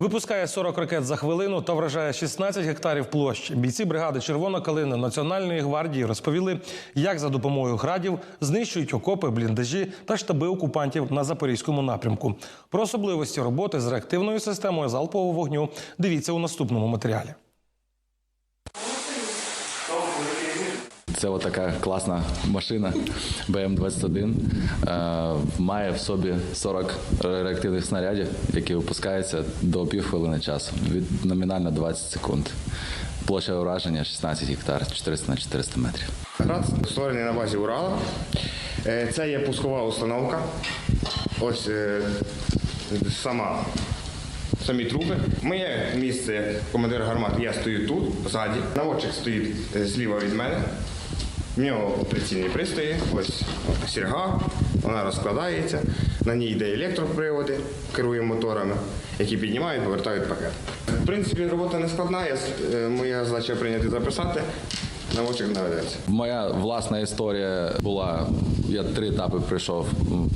Випускає 40 ракет за хвилину та вражає 16 гектарів площ. Бійці бригади Червона калина Національної гвардії розповіли, як за допомогою градів знищують окопи, бліндажі та штаби окупантів на запорізькому напрямку. Про особливості роботи з реактивною системою залпового вогню дивіться у наступному матеріалі. Це отака класна машина БМ-21. Е, має в собі 40 реактивних снарядів, які випускаються до півхвилини часу. Від номінально 20 секунд. Площа ураження 16 гектар, 400 на 400 метрів. Град створений на базі Урала. Е, Це є пускова установка. Ось е, сама. Самі труби. Моє місце командира гармати, я стою тут, ззаді. Наводчик стоїть зліва від мене. В нього операційні пристрої, ось сірга, вона розкладається. На ній йде електроприводи, керує моторами, які піднімають, повертають пакет. В принципі, робота не складна. Е, моя задача прийняти записати. Наводчик наведеться. Моя власна історія була. Я три етапи пройшов,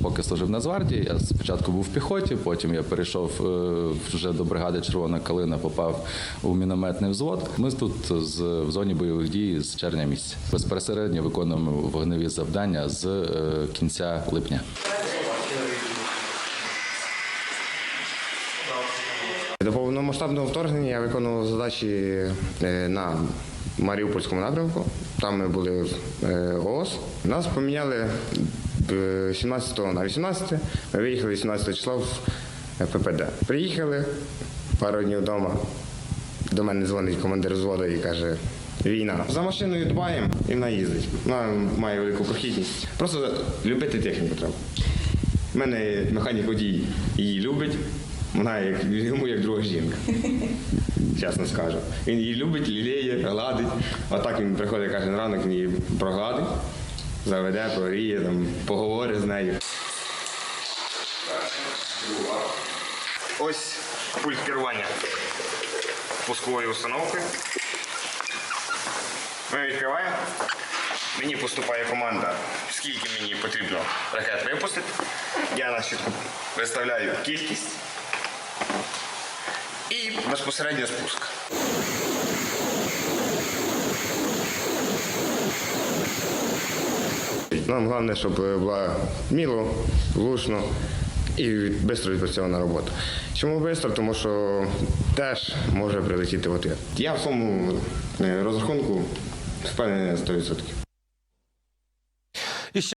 поки служив на Нацгвардії. Я спочатку був в піхоті, потім я перейшов е, вже до бригади Червона калина, попав у мінометний взвод. Ми тут з в зоні бойових дій з червня місяця. Безпосередньо виконуємо вогневі завдання з е, кінця липня. До повномасштабного вторгнення я виконував задачі е, на Маріупольському напрямку. Там ми були в е, ООС. Нас поміняли е, 17 на 18. Ми виїхали 18 числа в е, ППД. Приїхали пару днів вдома. До мене дзвонить командир взводу і каже. Війна. За машиною дбаємо і вона їздить. Вона має велику прохідність. Просто любити техніку треба. У мене механік водій її любить. Вона як, йому як друга жінка. Чесно скажу. Він її любить, лілеє, гладить. Отак він приходить кожен ранок, він її прогладить, заведе, прогріє, там, поговорить з нею. Ось пульт керування пускової установки. Ми відкриваємо. Мені поступає команда, скільки мені потрібно ракет випустити. Я на щитку виставляю кількість і безпосередньо спуск. Нам головне, щоб була міло, влучно і швидко відпрацьована робота. Чому швидко? Тому що теж може прилетіти в ответ. Я в своєму е, розрахунку впевнений на 100%.